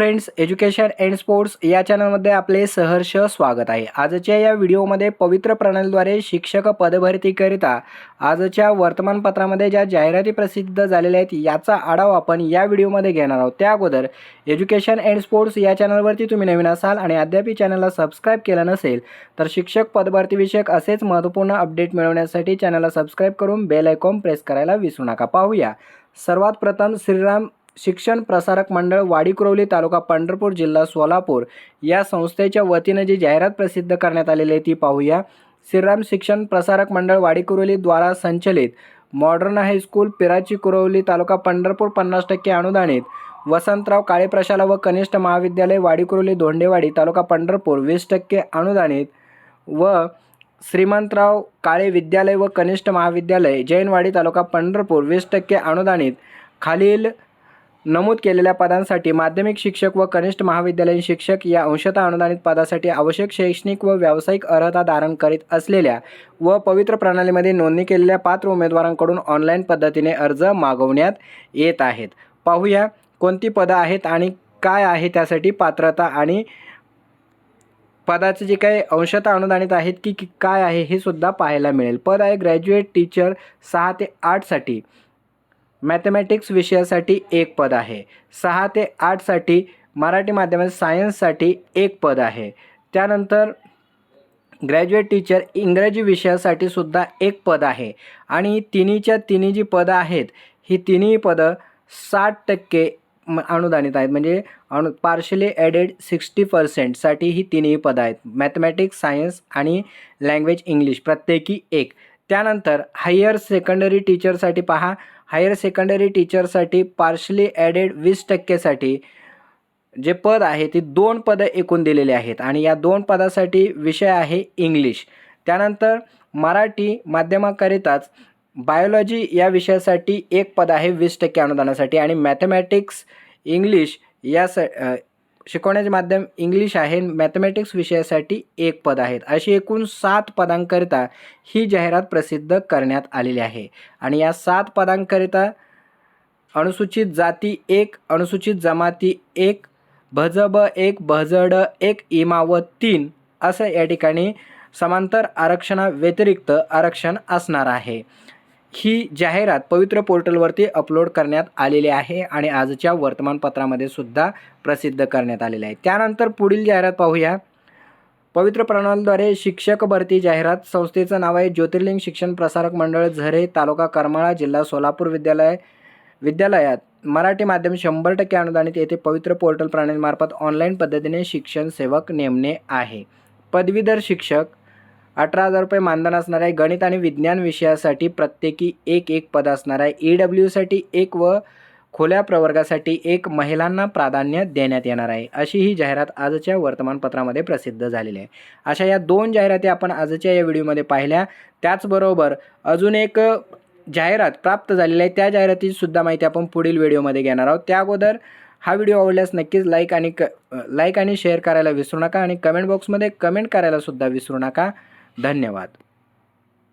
Friends education and sports या चॅनलमध्ये आपले सहर्ष स्वागत आहे. आजच्या या व्हिडिओमध्ये पवित्र प्रणालीद्वारे शिक्षक पदभरतीकरिता आजच्या वर्तमानपत्रामध्ये ज्या जाहिराती प्रसिद्ध झालेल्या आहेत याचा आढावा आपण या व्हिडिओमध्ये घेणार आहोत. त्या अगोदर एज्युकेशन अँड स्पोर्ट्स या चॅनलवरती तुम्ही नवीन असाल आणि अद्याप चॅनलला सबस्क्राईब केलं नसेल तर शिक्षक पदभरतीविषयक असेच महत्त्वपूर्ण अपडेट मिळवण्यासाठी चॅनलला सबस्क्राईब करून बेल आयकॉन प्रेस करायला विसरू नका. पाहूया. सर्वात प्रथम श्रीराम शिक्षण प्रसारक मंडळ वाडीकुरवली तालुका पंढरपूर जिल्हा सोलापूर या संस्थेच्या वतीनं जी जाहिरात प्रसिद्ध करण्यात आलेली आहे ती पाहूया. श्रीराम शिक्षण प्रसारक मंडळ वाडीकुरवलीद्वारा संचलित modern high school Pirachi Kurawali taluka Pandharpur पन्नास टक्के अनुदानित वसंतराव काळे प्रशाला व कनिष्ठ महाविद्यालय वाडीकुरवली धोंडेवाडी तालुका पंढरपूर वीस टक्के अनुदानित व श्रीमंतराव काळे विद्यालय व कनिष्ठ महाविद्यालय जैनवाडी तालुका पंढरपूर वीस टक्के अनुदानित. खालील नमूद केलेल्या पदांसाठी माध्यमिक शिक्षक व कनिष्ठ महाविद्यालयीन शिक्षक या अंशतः अनुदानित पदासाठी आवश्यक शैक्षणिक व व्यावसायिक अर्हता धारण करीत असलेल्या व पवित्र प्रणालीमध्ये नोंदणी केलेल्या पात्र उमेदवारांकडून ऑनलाईन पद्धतीने अर्ज मागवण्यात येत आहेत. पाहूया कोणती पदं आहेत आणि काय आहे त्यासाठी पात्रता आणि पदाचे जे काही अंशतः अनुदानित आहेत की की काय आहे हे सुद्धा पाहायला मिळेल. पद आहे ग्रॅज्युएट टीचर सहा ते आठसाठी मॅथमॅटिक्स विषयासाठी एक पद आहे. सहा ते आठसाठी मराठी माध्यमात सायन्ससाठी एक पद आहे. त्यानंतर ग्रॅज्युएट टीचर इंग्रजी विषयासाठी सुद्धा एक पद आहे. आणि तिन्हीच्या तिन्ही जी पदं आहेत ही तिन्ही पदं साठ टक्के म- अनुदानित आहेत. म्हणजे अनु पार्शली ॲडेड सिक्स्टी पर्सेंटसाठी ही तिन्ही पदं आहेत. मॅथमॅटिक्स सायन्स आणि लँग्वेज इंग्लिश प्रत्येकी एक. त्यानंतर हायर सेकंडरी टीचरसाठी पहा. हायर सेकंडरी टीचरसाठी पार्शली ॲडेड वीस टक्केसाठी जे पद आहे ते दोन पदं एकूण दिलेले आहेत आणि या दोन पदासाठी विषय आहे इंग्लिश त्यानंतर मराठी माध्यमाकरिताच बायोलॉजी या विषयासाठी एक पद आहे वीस टक्के अनुदानासाठी आणि मॅथमॅटिक्स इंग्लिश या स शिकवण्याचे माध्यम इंग्लिश आहे. मॅथमॅटिक्स विषयासाठी एक पद आहेत. अशी एकूण सात पदांकरिता ही जाहिरात प्रसिद्ध करण्यात आलेली आहे. आणि या सात पदांकरिता अनुसूचित जाती एक अनुसूचित जमाती एक भजब एक भजड एक इमा व तीन असं या ठिकाणी समांतर आरक्षणाव्यतिरिक्त आरक्षण असणार आहे. ही जाहिरात पवित्र पोर्टलवरती अपलोड करण्यात आलेली आहे आणि आजच्या वर्तमानपत्रामध्ये सुद्धा प्रसिद्ध करण्यात आलेले आहे. त्यानंतर पुढील जाहिरात पाहूया. पवित्र प्रणालीद्वारे शिक्षक भरती जाहिरात संस्थेचं नाव आहे ज्योतिर्लिंग शिक्षण प्रसारक मंडळ झरे तालुका करमाळा जिल्हा सोलापूर विद्यालय विद्यालयात मराठी माध्यम शंभर टक्के अनुदानित येथे पवित्र पोर्टल प्रणालीमार्फत ऑनलाईन पद्धतीने शिक्षण सेवक नेमणे आहे. पदवीधर शिक्षक अठरा हजार रुपये मानधन असणार आहे गणित आणि विज्ञान विषयासाठी प्रत्येकी एक एक पद असणार आहे ई डब्ल्यूसाठी एक व खुल्या प्रवर्गासाठी एक महिलांना प्राधान्य देण्यात येणार आहे. अशी ही जाहिरात आजच्या वर्तमानपत्रामध्ये प्रसिद्ध झालेली आहे. अशा या दोन जाहिराती आपण आजच्या या व्हिडिओमध्ये पाहिल्या. त्याचबरोबर अजून एक जाहिरात प्राप्त झालेली आहे. त्या जाहिरातीसुद्धा माहिती आपण पुढील व्हिडिओमध्ये घेणार आहोत. त्या अगोदर हा व्हिडिओ आवडल्यास नक्कीच लाईक आणि क लाईक आणि शेअर करायला विसरू नका आणि कमेंट बॉक्समध्ये कमेंट करायलासुद्धा विसरू नका. धन्यवाद.